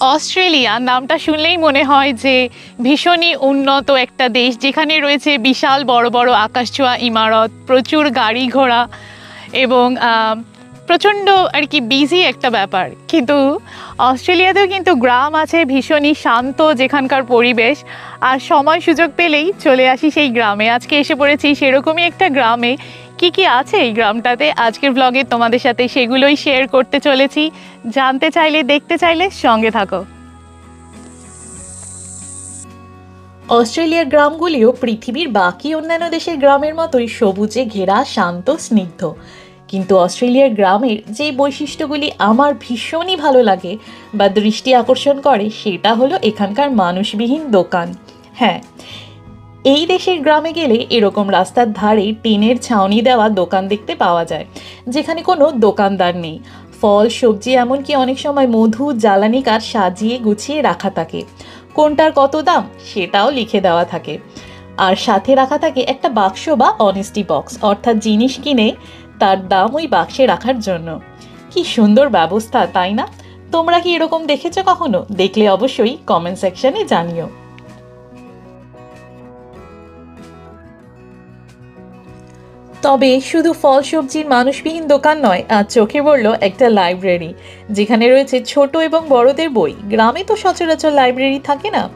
Australia, নামটা শুনলেই মনে হয় যে ভীষণই উন্নত একটা দেশ। যেখানে রয়েছে বিশাল বড় বড় আকাশছোঁয়া ইমারত, প্রচুর গাড়ি ঘোড়া এবং প্রচণ্ড আর কি বিজি একটা ব্যাপার। কিন্তু অস্ট্রেলিয়াতেও কিন্তু গ্রাম আছে ভীষণই শান্ত যেখানকার পরিবেশ। আর সময় সুযোগ পেলেই চলে আসি সেই গ্রামে। আজকে এসে পড়েছি সেরকমই একটা গ্রামে। কি কি আছে এই গ্রামটাতে? আজকের ব্লগে তোমাদের সাথে সেগুলোই শেয়ার করতে চলেছি। জানতে চাইলে, দেখতে চাইলে সঙ্গে থাকো। অস্ট্রেলিয়ার গ্রামগুলিও পৃথিবীর বাকি অন্যান্য দেশের গ্রামের মতোই সবুজে ঘেরা, শান্ত, স্নিগ্ধ। কিন্তু অস্ট্রেলিয়ার গ্রামের যে বৈশিষ্ট্যগুলি আমার ভীষণই ভালো লাগে বা দৃষ্টি আকর্ষণ করে, সেটা হলো এখানকার মানুষবিহীন দোকান। হ্যাঁ এই দেশের গ্রামে গেলে এরকম রাস্তার ধারে টিনের ছাউনি দেওয়া দোকান দেখতে পাওয়া যায়, যেখানে কোনো দোকানদার নেই। ফল, সবজি, এমনকি অনেক সময় মধু, জ্বালানি কাঠ সাজিয়ে গুছিয়ে রাখা থাকে। কোনটার কত দাম, সেটাও লিখে দেওয়া থাকে। আর সাথে রাখা থাকে একটা বাক্স বা অনেস্টি বক্স অর্থাৎ জিনিস কিনে তার দাম ওই বাক্সে রাখার জন্য। কি সুন্দর ব্যবস্থা, তাই না? তোমরা কি এরকম দেখেছ কখনো? দেখলে অবশ্যই কমেন্ট সেকশনে জানিও। তবে শুধু ফল সবজির মানুষবিহীন দোকান নয়, আজ চোখে পড়ল একটা লাইব্রেরি। যেখানে রয়েছে ছোট এবং বড়দের বই। গ্রামে তো সচরাচর লাইব্রেরি থাকে না।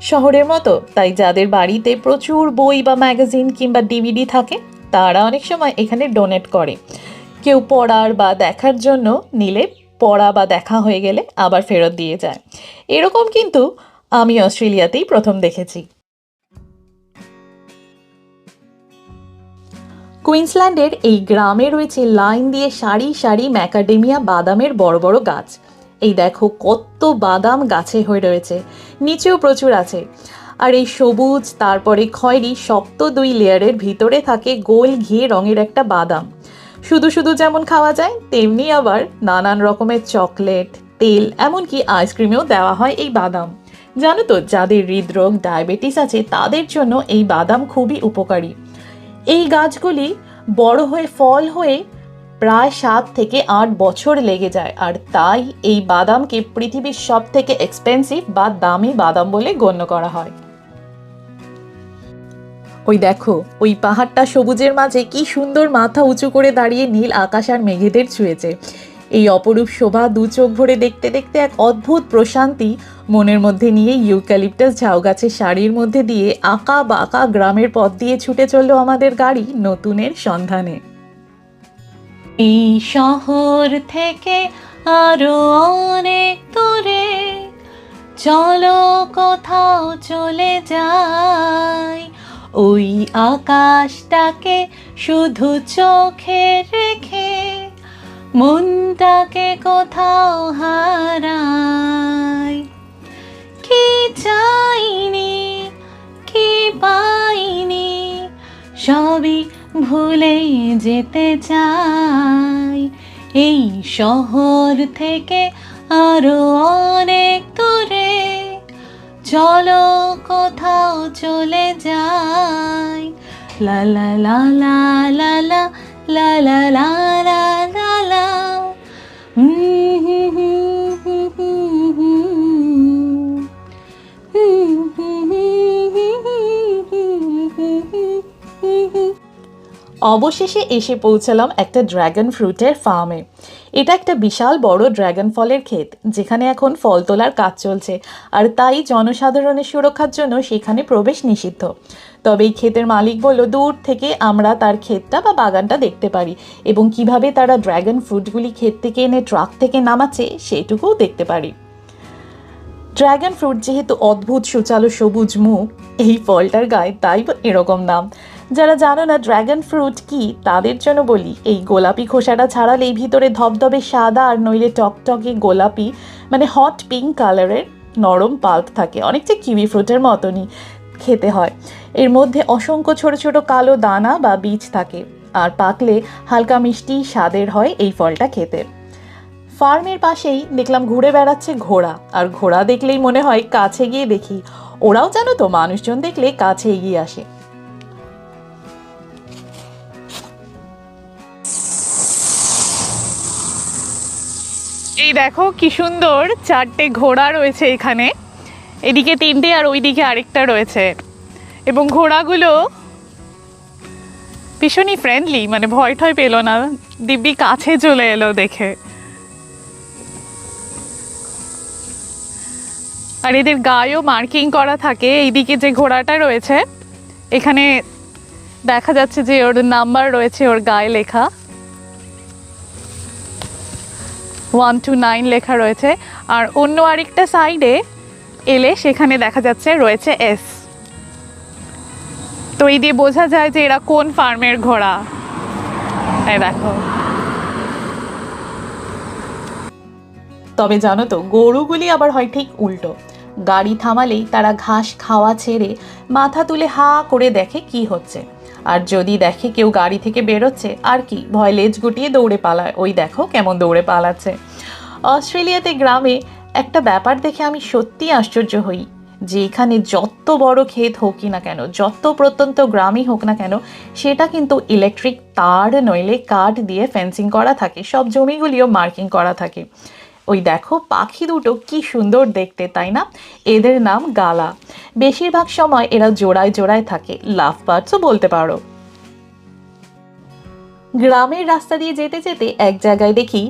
শহরের মতো, তাই যাদের বাড়িতে প্রচুর বই বা ম্যাগাজিন কিংবা ডিভিডি থাকে, তারা অনেক সময় এখানে ডোনেট করে। কেউ পড়ার বা দেখার জন্য নিলে পড়া বা দেখা হয়ে গেলে আবার ফেরত দিয়ে যায়। এরকম কিন্তু আমি অস্ট্রেলিয়াতেই প্রথম দেখেছি। কুইন্সল্যান্ডের এই গ্রামে রয়েছে লাইন দিয়ে সারি সারি ম্যাকাডেমিয়া বাদামের বড় বড় গাছ। এই দেখো কত বাদাম গাছে হয়ে রয়েছে। নিচেও প্রচুর আছে। আর এই সবুজ, তারপরে খয়েরি শক্ত দুই লেয়ারের ভিতরে থাকে গোল ঘিয়ে রঙের একটা বাদাম। শুধু শুধু যেমন খাওয়া যায়, তেমনি আবার নানান রকমের চকলেট, তেল, এমনকি আইসক্রিমেও দেওয়া হয় এই বাদাম। জানো তো, যাদের হৃদরোগ, ডায়াবেটিস আছে, তাদের জন্য এই বাদাম খুবই উপকারী। এই গাছগুলি বড় হয়ে, ফল হয়ে প্রায় সাত থেকে আট বছর লেগে যায়। আর তাই এই বাদামকে পৃথিবীর সব থেকে এক্সপেন্সিভ বা দামি বাদাম বলে গণ্য করা হয়। ওই দেখো, ওই পাহাড়টা সবুজের মাঝে কি সুন্দর মাথা উঁচু করে দাঁড়িয়ে নীল আকাশ আর মেঘেদের ছুঁয়েছে। এই অপরূপ শোভা দু চোখ ভরে দেখতে দেখতে এক অদ্ভুত প্রশান্তি মনের মধ্যে নিয়ে ইউক্যালিপটাস ঝাউ গাছের শাড়ির মধ্যে দিয়ে আঁকা বাঁকা গ্রামের পথ দিয়ে ছুটে চলল আমাদের গাড়ি নতুনের সন্ধানে। এই শহর থেকে আরও অনেক দূরে চলো কোথাও চলে যাই। ওই আকাশটাকে শুধু চোখে রেখে মনটাকে কোথাও হারাই। কি চাইনি, কি পাইনি, সবই ভুলে যেতে চাই। এই শহর থেকে আরও অনেক দূরে চলো, কোথাও চলে যাই। লা লা লা লা লা লা লা লা লা অবশেষে এসে পৌঁছালাম একটা ড্র্যাগন ফ্রুটের ফার্মে এটা একটা বিশাল বড় ড্র্যাগন ফলের ক্ষেত, যেখানে এখন ফল তোলার কাজ চলছে, আর তাই জনসাধারণের সুরক্ষার জন্য সেখানে প্রবেশ নিষিদ্ধ। তবে এই ক্ষেতের মালিক বলল, দূর থেকে আমরা তার ক্ষেতটা বা বাগানটা দেখতে পারি, এবং কীভাবে তারা ড্র্যাগন ফ্রুটগুলি ক্ষেত থেকে এনে ট্রাক থেকে নামাচ্ছে, সেটুকুও দেখতে পারি। ড্র্যাগন ফ্রুট যেহেতু অদ্ভুত, সুচালো, সবুজ মুখ, এই ফলটার গায়ে তাই এরকম নাম। যারা জানো না ড্র্যাগন ফ্রুট কি? তাদের জন্য বলি, এই গোলাপি খোসাটা ছাড়ালেই ভিতরে ধবধবে সাদা আর নইলে টকটকে গোলাপি মানে হট পিঙ্ক কালারের নরম পাল্প থাকে। অনেকটা কিউই ফ্রুটের মতনই খেতে হয়। এর মধ্যে অসংখ্য ছোট ছোট কালো দানা বা বীজ থাকে। আর পাকলে হালকা মিষ্টি স্বাদের হয় এই ফলটা খেতে। ফার্মের পাশেই দেখলাম ঘুরে বেড়াচ্ছে ঘোড়া। আর ঘোড়া দেখলেই মনে হয় কাছে গিয়ে দেখি। ওরাও জানো তো, মানুষজন দেখলে কাছে এগিয়ে আসে। এই দেখো কি সুন্দর চারটে ঘোড়া রয়েছে এখানে। এদিকে তিনটে আর ওইদিকে আরেকটা রয়েছে। এবং ঘোড়াগুলো ভীষণই ফ্রেন্ডলি মানে ভয় ঠয় পেল না। দিব্যি কাছে চলে এলো দেখে। আর এদের গায়েও মার্কিং করা থাকে। এইদিকে যে ঘোড়াটা রয়েছে, এখানে দেখা যাচ্ছে যে ওর নাম্বার রয়েছে ওর গায়ে লেখা। ওয়ান টু নাইন লেখা রয়েছে। আর অন্য আরেকটা সাইডে এলে সেখানে দেখা যাচ্ছে রয়েছে এস। তো এই দিয়ে বোঝা যায় যে এরা কোন ফার্মের ঘোড়া। দেখো। তবে জানো তো, গরুগুলি আবার হয় ঠিক উল্টো। গাড়ি থামালেই তারা ঘাস খাওয়া ছেড়ে মাথা তুলে হা করে দেখে কি হচ্ছে। আর যদি দেখে কেউ গাড়ি থেকে বেরোচ্ছে, আর কি, ভয় লেজ গুটিয়ে দৌড়ে পালায়। ওই দেখো কেমন দৌড়ে পালাচ্ছে। অস্ট্রেলিয়াতে গ্রামে একটা ব্যাপার দেখে আমি সত্যি আশ্চর্য হই। যে এখানে যত বড় ক্ষেত হোক না কেন, যত প্রত্যন্ত গ্রামই হোক না কেন, সেটা কিন্তু ইলেকট্রিক তার নইলে কাঠ দিয়ে ফেন্সিং করা থাকে, সব জমিগুলিও মার্কিং করা থাকে। ওই দেখো, পাখি দুটো কি সুন্দর দেখতে, তাই না? এদের নাম গালা। বেশিরভাগ সময় এরা জোড়ায় জোড়ায় থাকে লাভ বার্ডসও বলতে পারো। গ্রামের রাস্তা দিয়ে যেতে যেতে এক জায়গায় দেখি,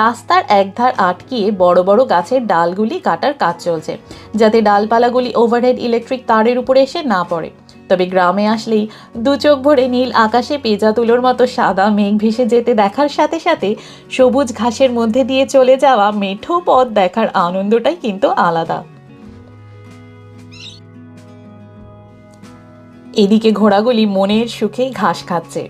রাস্তার একধার আটকিয়ে বড় বড় গাছের ডালগুলি কাটার কাজ চলছে, যাতে ডালপালাগুলি ওভারহেড ইলেকট্রিক তারের উপরে এসে না পড়ে। তবে গ্রামে আসলেই দু চোখ ভরে নীল আকাশে পেজা তুলোর মতো সাদা মেঘ ভেসে যেতে দেখার সাথে সাথে সবুজ ঘাসের মধ্যে দিয়ে চলে যাওয়া মেঠো পথ দেখার আনন্দটাই কিন্তু আলাদা। এদিকে ঘোড়াগুলি মনের সুখে ঘাস খাচ্ছে।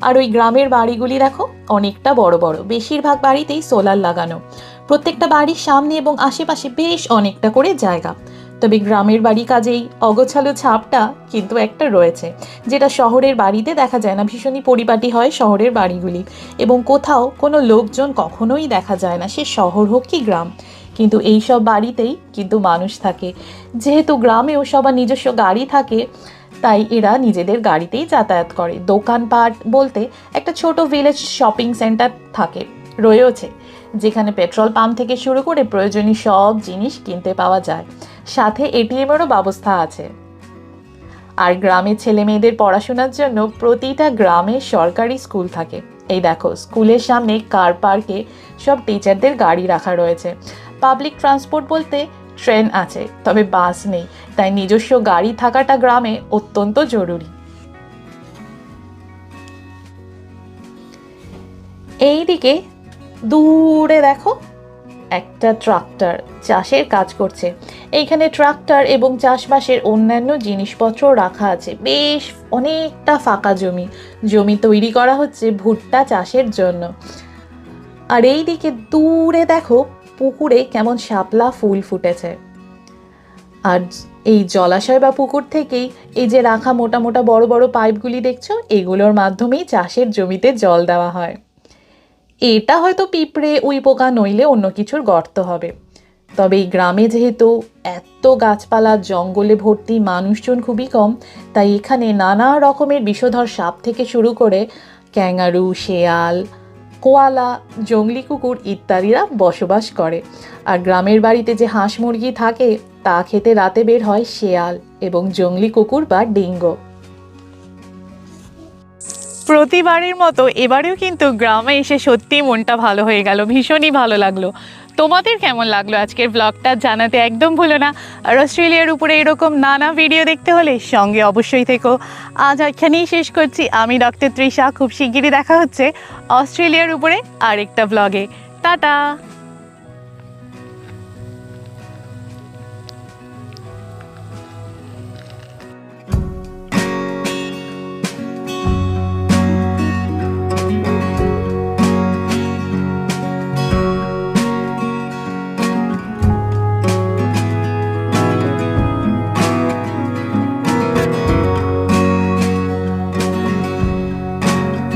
আর ওই গ্রামের বাড়িগুলি দেখো, অনেকটা বড় বড়। বেশিরভাগ বাড়িতেই সোলার লাগানো। প্রত্যেকটা বাড়ির সামনে এবং আশেপাশে বেশ অনেকটা করে জায়গা। তবে গ্রামের বাড়ি কাজেই অগোছালো ছাপটা কিন্তু একটা রয়েছে, যেটা শহরের বাড়িতে দেখা যায় না। ভীষণই পরিপাটি হয় শহরের বাড়িগুলি এবং কোথাও কোনো লোকজন কখনোই দেখা যায় না, সে শহর হোক কি গ্রাম। কিন্তু এই সব বাড়িতেই কিন্তু মানুষ থাকে। যেহেতু গ্রামেও সবার নিজস্ব গাড়ি থাকে, তাই এরা নিজেদের গাড়িতেই যাতায়াত করে। দোকানপাট বলতে একটা ছোট ভিলেজ শপিং সেন্টার থাকে রয়েছে যেখানে পেট্রোল পাম্প থেকে শুরু করে প্রয়োজনীয় সব জিনিস কিনতে পাওয়া যায়। সাথে এটিএমেরও ব্যবস্থা আছে। আর গ্রামের ছেলে মেয়েদের পড়াশোনার জন্য প্রতিটা গ্রামে সরকারি স্কুল থাকে। এই দেখো, স্কুলের সামনে কার পার্কে সব টিচারদের গাড়ি রাখা রয়েছে। পাবলিক ট্রান্সপোর্ট বলতে ট্রেন আছে, তবে বাস নেই। তাই নিজস্ব গাড়ি থাকাটা গ্রামে অত্যন্ত জরুরি। এইদিকে দূরে দেখো একটা ট্রাক্টর। চাষের কাজ করছে। এইখানে ট্রাক্টর এবং চাষবাসের অন্যান্য জিনিসপত্র রাখা আছে। বেশ অনেকটা ফাঁকা জমি। জমি তৈরি করা হচ্ছে ভুট্টা চাষের জন্য। আর এইদিকে দূরে দেখো, পুকুরে কেমন শাপলা ফুল ফুটেছে। আর এই জলাশয় বা পুকুর থেকেই এই যে রাখা মোটা মোটা বড় বড় পাইপগুলি দেখছ, এগুলোর মাধ্যমেই চাষের জমিতে জল দেওয়া হয়। এটা হয়তো পিঁপড়ে উই পোকা নইলে অন্য কিছুর গর্ত হবে। তবে এই গ্রামে যেহেতু এত গাছপালা, জঙ্গলে ভর্তি মানুষজন খুবই কম, তাই এখানে নানা রকমের বিষধর সাপ থেকে শুরু করে ক্যাঙ্গারু, শেয়াল, কোয়ালা জংলি কুকুর ইত্যাদিরা বসবাস করে। আর গ্রামের বাড়িতে যে হাঁস মুরগি থাকে, তা খেতে রাতে বের হয় শেয়াল এবং জংলি কুকুর বা ডিঙ্গো। প্রতিবারের মতো এবারেও কিন্তু গ্রামে এসে সত্যি মনটা ভালো হয়ে গেল, ভীষণই ভালো লাগল। তোমাদের কেমন লাগল আজকের ব্লগটা জানাতে একদম ভুলো না। আর অস্ট্রেলিয়ার উপরে এরকম নানা ভিডিও দেখতে হলে সঙ্গে অবশ্যই থেকো। আজ এখানেই শেষ করছি। আমি ডক্টর তৃষা। খুব শিগগিরই দেখা হচ্ছে অস্ট্রেলিয়ার উপরে আরেকটা ব্লগে টাটা!